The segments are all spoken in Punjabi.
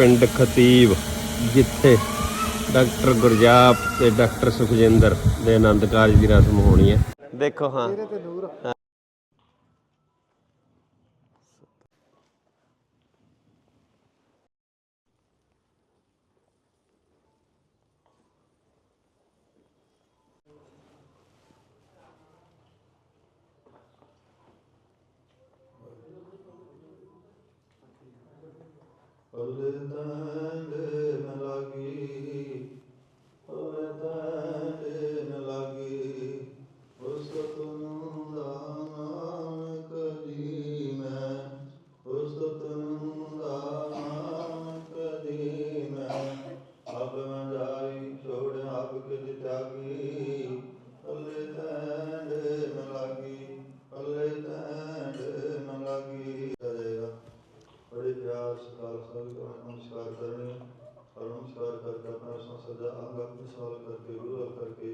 ਪਿੰਡ ਖਤੀਬ ਜਿੱਥੇ ਡਾਕਟਰ ਗੁਰਜਾਪ ਤੇ ਡਾਕਟਰ ਸੁਖਜਿੰਦਰ ਦੇ ਆਨੰਦ ਕਾਰਜ ਦੀ ਰਸਮ ਹੋਣੀ ਹੈ। ਦੇਖੋ ਹਾਂ। Oh, मन सवाल करने और हम सवाल करके अपना सदा अंग अपने सवाल करके गुरु करके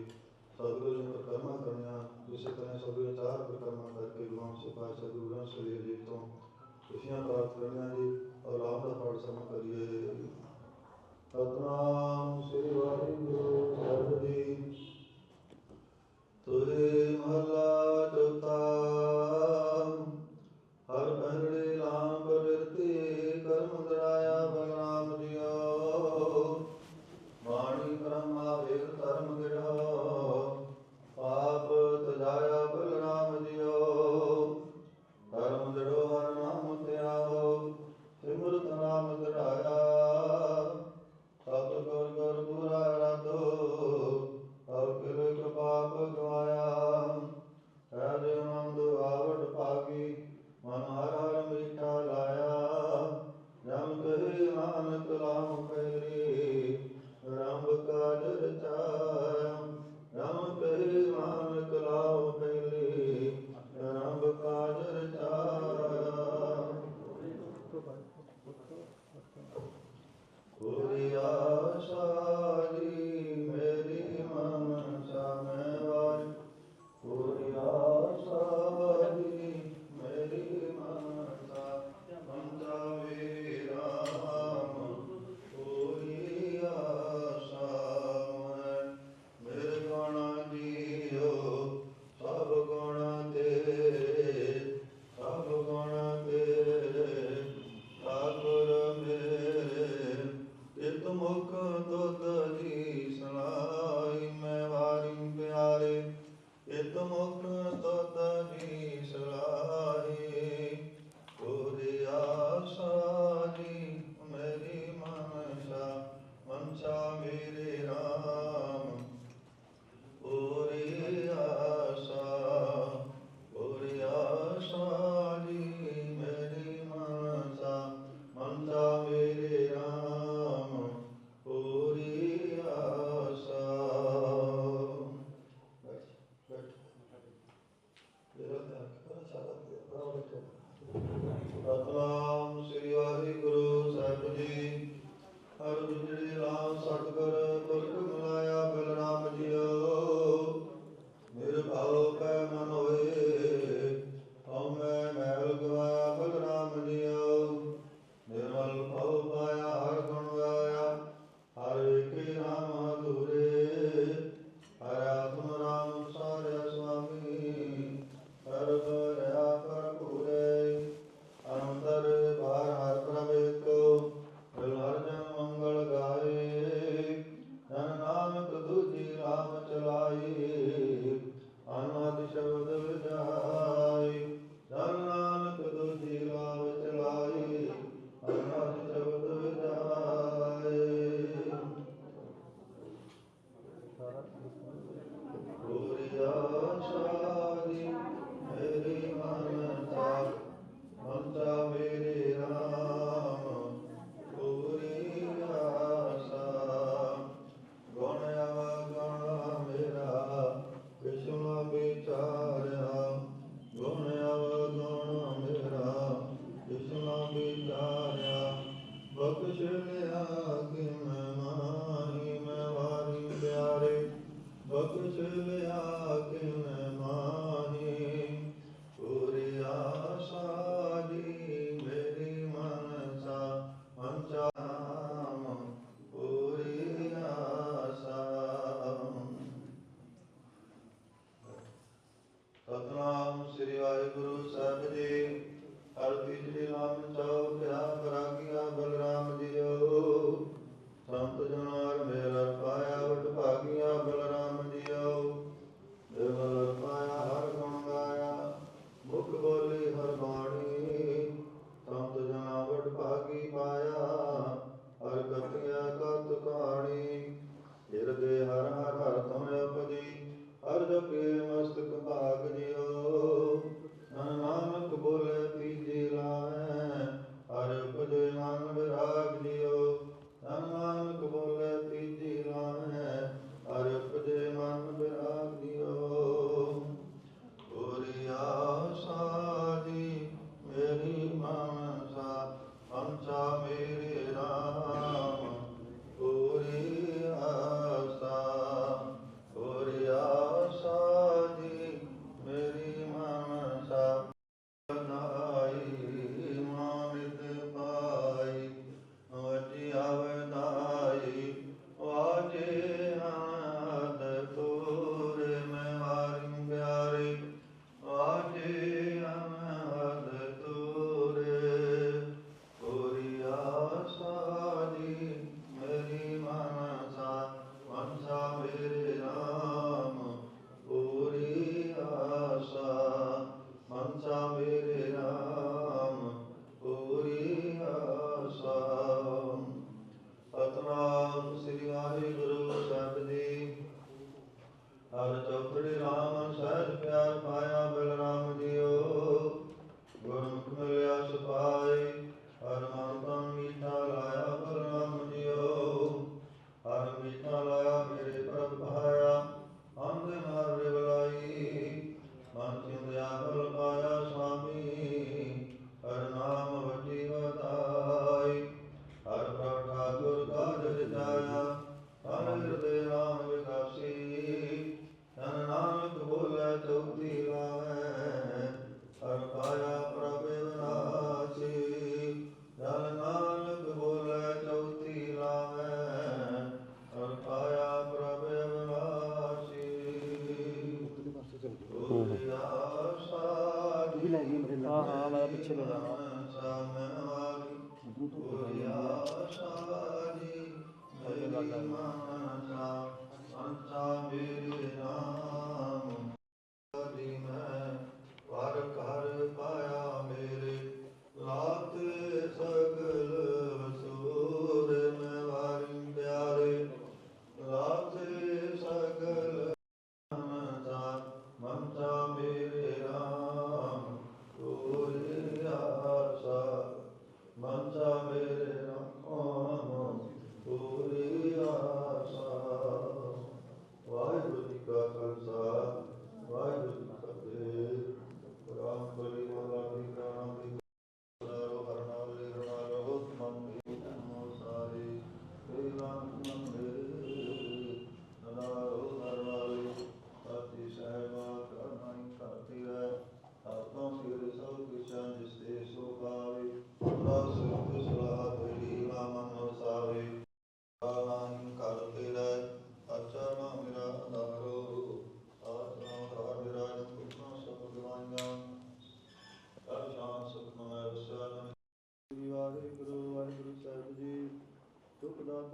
सदगुरु जी पर कर्मा करना इसी तरह सदगुरु चार पर कर्मा करके गुरुओं से पाशा गुरुओं से लिए देवतों खुशियाँ प्राप्त करना जी और राम का पाठ सम करिए सतनाम श्री वाहिगुरु सर्व जी तुझे महला चौथा आग में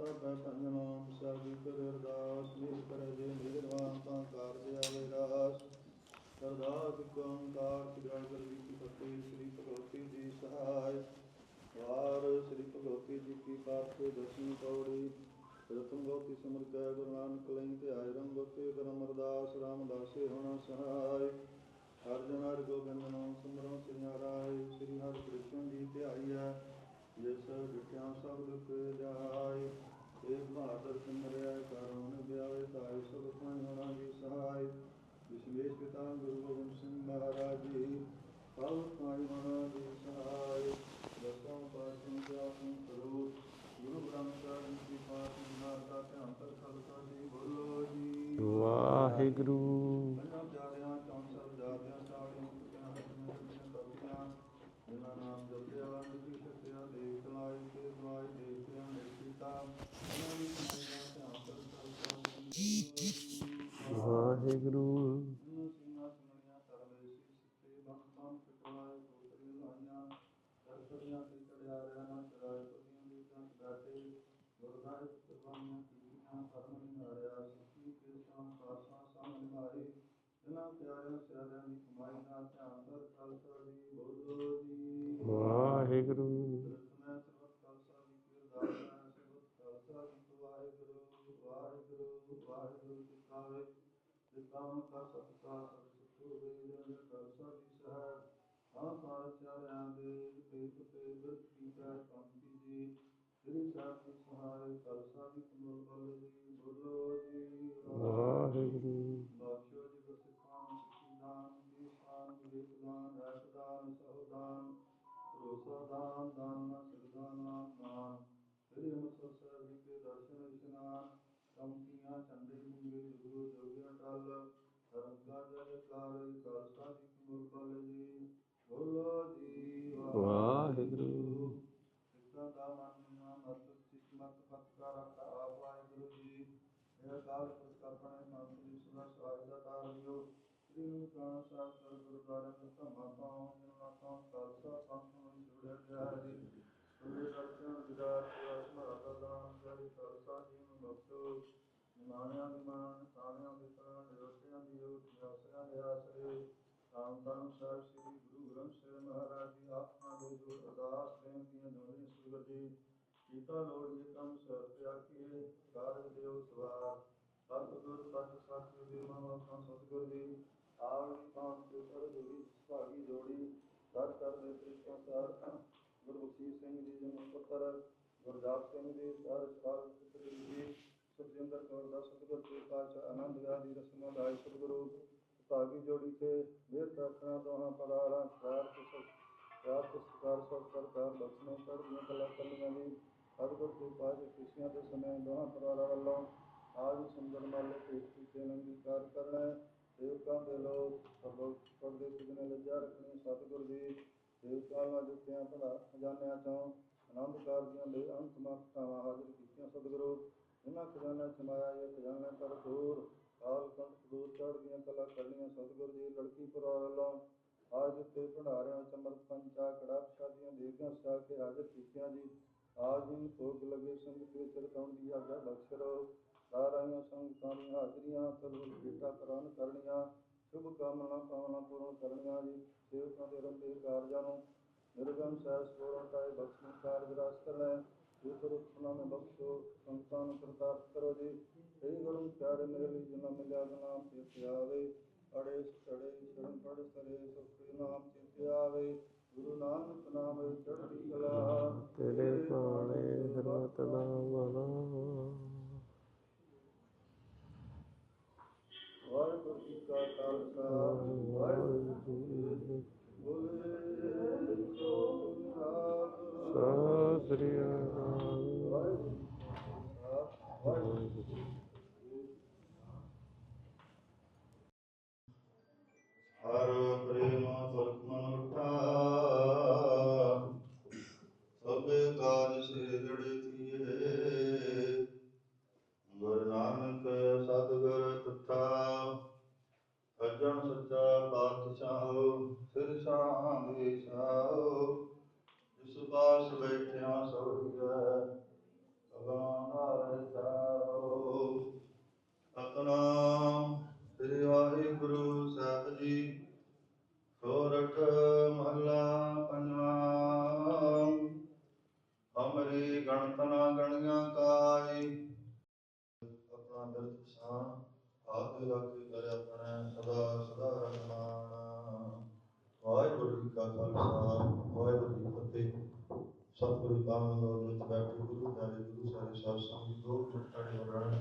ਦੁਖ ਦਾਤਾ ਪੈ ਕਰ ਅਰਦਾਸ ਮੇਰ ਕਰੇ ਜੇ ਨਿਰਵਾਨ ਤਾਂ ਕਾਰਜ ਆਵੇ ਰਾਸ। ਸਰਦਾਰ ਓੰਕਾਰ ਕਿਰਣ ਕਰ ਕੀ ਫਤਿਹ ਸ੍ਰੀ ਭਗਵਤੀ ਜੀ ਸਹਾਇ। ਵਾਰ ਸ੍ਰੀ ਭਗਵਤੀ ਜੀ ਕੀ ਬਾਤ ਕੇ ਦਸਵੀਂ ਪੌੜੀ। ਰਤਨ ਗੋਤੀ ਸਿਮਰ ਕੈ, ਗੁਰੂ ਨਾਨਕ ਲਈ ਤੇ ਆਇ ਰੰਗ ਗੋਤੇ ਕਰਮ ਅਰਦਾਸ, ਰਾਮਦਾਸੇ ਹੋਣਾ ਸਹਾਇ। ਹਰ ਜਨ ਹਰ ਗੋਬਿੰਦ ਨਾਮ ਸਿਮਰੋ ਸਿਆਰਾਇ ਸ੍ਰੀ ਹਰਿ ਕ੍ਰਿਸ਼ਨ ਜੀ ਧਿਆਈਐ ਜਿਸ ਵਿਖਿਆ ਸਭ ਦੁਖ ਜਾਇ ਏਕ ਬਹਾਦਰ ਸਿਮਰਿਆ ਕਰੁਣ ਵਿਆਵੇ ਤਾਇ ਸਭ ਪਾਈ ਹੋਣਾ ਜੀ ਸਹਾਇ ਵਿਸ਼ਵੇਸ਼ ਪਿਤਾ ਗੁਰੂ ਗੋਬਿੰਦ ਸਿੰਘ ਮਹਾਰਾਜ ਜੀ ਸਭ ਪਾਈ ਹੋਣਾ ਜੀ ਸਹਾਇ ਦਸਾਂ ਪਾਤਸ਼ਾਹਾਂ ਦਾ ਕਰੋ ਗੁਰੂ ਗ੍ਰੰਥ ਸਾਹਿਬ ਜੀ ਪਾਠ ਨਾਮ ਦਾ ਧਿਆਨ ਕਰ ਖਾਲਸਾ ਜੀ ਬੋਲੋ ਜੀ ਵਾਹਿਗੁਰੂ ਪੰਜਾਂ ਪਿਆਰਿਆਂ ਚੌਂ ਸਭ ਜਾਤਿਆਂ ਸਾਰਿਆਂ ਕੁੱਤਿਆਂ ਹੱਥਾਂ ਦੀਆਂ ਕਰਤਿਆਂ ਜਿਨ੍ਹਾਂ ਨਾਮ ਜਪਿਆ ਨਿਜੀ ਸਤਿਆ ਦੇਖ ਲਾਇ ਤੇ ਦਵਾਈ ਦੇਖਿਆ ਨਿਰਪੀਤਾ ਉਹਨਾਂ ਦੀ ਸਮਾਈ ਦਾ ਧਿਆਨ ਕਰ ਖਾਲਸਾ ਜੀ ਵਾਹਿਗੁਰੂ ਨੂੰ ਸੀਨਾ ਸੁਣੀਆਂ ਤਰਲੇ ਸੀ ਸਿੱਤੇ ਬੰਤਾਂ ਪਿਟਵਾਏ ਕੋਤਰੀ ਲਾਈਆਂ ਦਰਸ਼ਨੀਆਂ ਤੇ ਚੜਿਆ ਰਹਿਣਾ ਚੜਾਏ ਕੁੜੀਆਂ ਦੀ ਤਾਂ ਬੈਠੇ ਗੁਰਦਾਇ ਕੁਰਬਾਨੀਆਂ ਕੀਤੀਆਂ ਪਰਮ ਨਿਹਾਰਿਆ ਸਿੱਖੀ ਕੇ ਸ਼ਾਮ ਸਾਸਾਂ ਸਾਹਮਣੇ ਮਾਰੇ ਇਹਨਾਂ ਪਿਆਰਿਆਂ ਸਿਆਰਿਆਂ ਦੀ ਕਮਾਈ ਦਾ ਧਿਆਨ ਕਰ ਖਾਲਸਾ ਜੀ ਬੋਲੋ ਜੀ। ਵਾਹਿਗੁਰੂ। ਮੈਂ ਸਰਬਤ ਖਾਲਸਾ ਜੀ ਕੀ ਹੈ ਸਰਬਤ ਖਾਲਸਾ ਜੀ ਕੀ ਵਾਹਿਗੁਰੂ ਵਾਹਿਗੁਰੂ ਵਾਹਿਗੁਰੂ ਜੀ ਕਾਵੇ ਤੇ ਕੰਮ ਕਾ ਸਤਿਕਾਰ ਸਤਿਗੁਰੂ ਵੇਦ ਦੇ ਖਾਲਸਾ ਜੀ ਸਹਿਬ। ਆਹ ਚਾਰਿਆਂ ਦੇ ਦੇਖ ਤੇ ਕੀ ਕੈ ਕੰਤੀ ਜੀ। ਸ੍ਰੀ ਸਾਹਿਬ ਜੀ ਸਹਾਇ ਖਾਲਸਾ ਜੀ ਕਮਲ ਬਲ ਜੀ ਬੋਲੋ ਜੀ। ਵਾਹਿਗੁਰੂ ਇਹ ਕਾਲ ਪ੍ਰਸਤਾਪਣੇ ਸੰਤ ਜੀ ਸਦਾ ਸਵਾਗਤ ਦਾ ਤਾਰਿਓ ਸ੍ਰੀ ਗੁਰੂ ਗ੍ਰੰਥ ਸਾਹਿਬ, ਸਰ ਗੁਰਦੁਆਰਾ ਦੇ ਧੰਮਾ ਤੋਂ ਜਨਨਾ ਤੋਂ ਖਾਲਸਾ ਪੰਥ ਨੂੰ ਜੁੜਿਆ ਗਿਆ ਹੈ। ਜੀ ਤੁਮੇ ਦਰਸ਼ਨ ਵਿਦਾਰ ਅਸਮਾ ਪ੍ਰਦਾਨ ਕਰੀ ਖਾਲਸਾ ਜੀ ਨੂੰ ਬਖਸ਼ੋ। ਨਿਮਾਣਿਆਂ ਦੀ ਮਾਨ ਸਾਰਿਆਂ ਦੇ ਪ੍ਰਾਣ ਰੋਟਿਆਂ ਦੀ ਰੋਟੀ ਆਸਰਿਆਂ ਦੇ ਆਸਰੇ। ਰਾਮ ਧਨ ਸਾਹਿਬ, ਸ੍ਰੀ ਗੁਰੂ ਗ੍ਰੰਥ ਸਾਹਿਬ ਮਹਾਰਾਜ ਜੀ, ਆਪਣਾ ਦੇ ਜੋ ਅਰਦਾਸ, ਬੇਨਤੀਆਂ ਦੋਵੇਂ ਸੁਗਰ ਜੀ। ਕੀਤਾ ਲੋੜ ਜੇ ਕੰਮ ਸਰ ਤੇ ਆਖੀਏ, ਕਾਰਜ ਦਿਓ ਸਵਾਰ। ਸਤਿਗੁਰ ਸੱਚ ਸੱਚ ਦੇ ਮਨ ਸਤਿਗੁਰ ਜੀ ਆਵੀ ਪਾਣ ਤੇ ਸਰ ਜੁੜੀ ਭਾਗੀ ਜੋੜੀ ਦਰ ਕਰ ਦੇ ਤ੍ਰਿਸ਼ਨਾ ਸਰ ਗੁਰਬਖਸ਼ੀਸ਼ ਸਿੰਘ ਜੀ ਜਨ ਪੁੱਤਰ ਗੁਰਦਾਸ ਸਿੰਘ ਜੀ ਸਰ ਸਰ ਪੁੱਤਰ ਜੀ ਸੁਖਜਿੰਦਰ ਕੌਰ ਦਾ ਸਤਿਗੁਰ ਜੀ ਪਾਤਸ਼ਾਹ ਆਨੰਦ ਵਿਆਹ ਰਸਮਾਂ ਦਾ ਸਤਿਗੁਰੂ ਭਾਗੀ ਜੋੜੀ ਤੇ ਮੇਰ ਪ੍ਰਾਰਥਨਾ ਦੋਹਾਂ ਪਰਾਰਾਂ ਪਿਆਰ ਤੇ ਸਤ ਪਿਆਰ ਤੇ ਸਤਿਕਾਰ ਸਭ ਸਰਕਾਰ ਬਖਸ਼ਣੇ ਕਲਾ ਕੱਲੀਆਂ ਦੀ ਸਤਿਗੁਰ ਦੇ ਪਾਸ ਖੁਸ਼ੀਆਂ ਦੇ ਸਮੇਂ ਦੋਹਾਂ ਪਰਿਵਾਰਾਂ ਵੱਲੋਂ ਆਜ ਸੁੰਦਰ ਮਾਲੇ ਭੇਟ ਕੀਤੇ ਅੰਗੀਕਾਰ ਕਰਨਾ ਸੇਵਕਾਂ ਦੇ ਲੋਕ ਸਰਬਤ ਪਰਦੇ ਸਿਗਨੇ ਲੱਜਾ ਰੱਖਣੀ ਸਤਿਗੁਰ ਜੀ, ਸੇਵਕਾਂ ਨਾਲ ਜੁੱਤਿਆਂ ਭਲਾ ਖਜ਼ਾਨਿਆਂ ਚੋਂ ਆਨੰਦ ਕਾਰਜਾਂ ਦੇ ਅੰਤ ਮਖਤਾਵਾਂ ਹਾਜ਼ਰ ਕੀਤੀਆਂ ਸਤਿਗੁਰੂ। ਇਹਨਾਂ ਖਜ਼ਾਨਾ ਸਮਾਇਆ ਇਹ ਖਜ਼ਾਨਾ ਕਰ ਦੂਰ ਕਾਲ ਕੰਠ ਦੂਰ ਚੜ੍ਹਦੀਆਂ ਕਲਾ ਕਰਨੀਆਂ ਸਤਿਗੁਰ ਜੀ, ਲੜਕੀ ਪਰਿਵਾਰ ਵੱਲੋਂ ਆਜ ਤੇ ਭੰਡਾਰਿਆਂ ਵਿੱਚ ਅੰਮ੍ਰਿਤ ਪੰਚਾ ਕੜਾ ਪ੍ਰਸ਼ਾਦੀਆਂ ਦੇਗਾਂ ਸਜਾ ਕੇ ਹਾਜ਼ਰ ਕੀਤੀਆਂ ਜੀ। ਆਜ ਜਿਨ ਭੋਗ ਲਗੇ ਸੰਗ ਕੇ ਚਰਤਾਂ ਦੀ ਆਗਿਆ ਬਖਸ਼ ਕਰੋ ਸਾਰਾਂਆਂ ਸੰਗਤਾਂ ਦੀਆਂ ਹਾਜ਼ਰੀਆਂ ਸਰਵ ਬੇਟਾ ਕਰਾਨ ਕਰਨੀਆਂ, ਸ਼ੁਭ ਕਾਮਨਾ ਕਾਮਨਾ ਪੂਰਨ ਕਰਨੀਆਂ ਜੀ, ਸੇਵਕਾਂ ਦੇ ਰੰਦੇ ਕਾਰਜਾਂ ਨੂੰ। ਨਿਰਗਮ ਸਹਿਸ ਪੂਰਨ ਕਾਇ ਬਖਸ਼ਣ ਕਾਰਜ ਰਸ ਕਰਨਾ ਇਹ ਸਰੁਪਨਾ ਮੈਂ ਬਖਸ਼ੋ ਸੰਗਤਾਂ ਨੂੰ ਕਰਤਾਰ ਕਰੋ ਜੀ। ਸਹੀ ਗੁਰੂ ਪਿਆਰੇ ਮੇਰੇ ਲਈ ਜਿਨ੍ਹਾਂ ਮਿਲਿਆ ਨਾਮ ਚੇਤੇ ਆਵੇ। ਅੜੇ, ਸੜੇ, ਸ਼ਰਨ ਪੜ ਸਰੇ ਸੁਖੇ ਨਾਮ ਚੇਤੇ ਆਵੇ। ਸੋਰਠ ਮਹਲਾ ਪੰਜਵਾਂ। ਹਮਰੀ ਗਣਤ ਗਣੀਆਂ ਕਾਈ ਆਪਣਾ ਬਿਰਦ ਸਾਂ, ਆਪ ਰੱਖੀ ਕਰ ਆਪਣੇ ਸਦਾ ਸਦਾ ਰਹਿਮਾਨ ਵਾਹਿਗੁਰੂ ਜੀ ਕਾ ਖਾਲਸਾ, ਵਾਹਿਗੁਰੂ ਜੀ ਫਤਿਹ। ਸਤਿਗੁਰੂ ਪਾਵਨ ਲੋਕ ਵਿੱਚ ਬੈਠੇ ਗੁਰੂ ਪਿਆਰੇ, ਗੁਰੂ ਸਾਰੇ ਸਾਧ ਸੰਗਤ ਦੋ ਮਿੰਟ ਹੋ ਰਹਿਣ।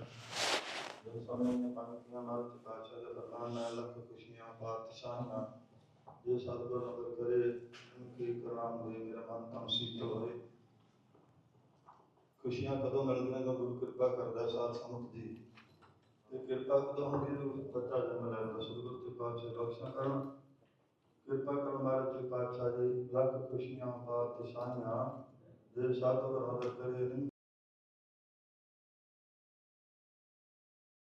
ਜੋ ਸਮੇਂ ਨੇ ਪੰਕਤੀਆਂ ਨਾਲ ਚਕਾਚਾ ਦੇ ਪ੍ਰਦਾਨ ਨਾਲ ਲੱਖ ਖੁਸ਼ੀਆਂ ਪਾਤਸ਼ਾਹਾਂ ਜੇ ਸਤਿਗੁਰ ਨਦਰ ਕਰੇ ਉਨਕੀ ਕਰਾਮ ਦੇ ਮੇਰਾ ਮਨ ਤਨ ਸੀਤਲ ਹੋਏ। ਖੁਸ਼ੀਆਂ ਕਦੋਂ ਮਿਲਦੀਆਂ ਜਦੋਂ ਗੁਰੂ ਕਿਰਪਾ ਕਰਦਾ ਸਾਧ ਸੰਗਤ ਜੀ ਤੇ ਕਿਰਪਾ ਕਦੋਂ ਹੁੰਦੀ ਜਦੋਂ ਬੱਚਾ ਜਨਮ ਲੈਂਦਾ ਸਤਿਗੁਰ ਤੇ ਪਾਤਸ਼ਾਹ ਬਖਸ਼ਾ ਕਰਨ। ਕਿਰਪਾ ਕਰਨ ਮਹਾਰਾਜ ਜੀ, ਪਾਤਸ਼ਾਹ ਜੀ, ਲੱਖ ਖੁਸ਼ੀਆਂ ਪਾਤਸ਼ਾਹਾਂ ਜੇ ਸਤਿਗੁਰ ਨਦਰ ਕਰੇ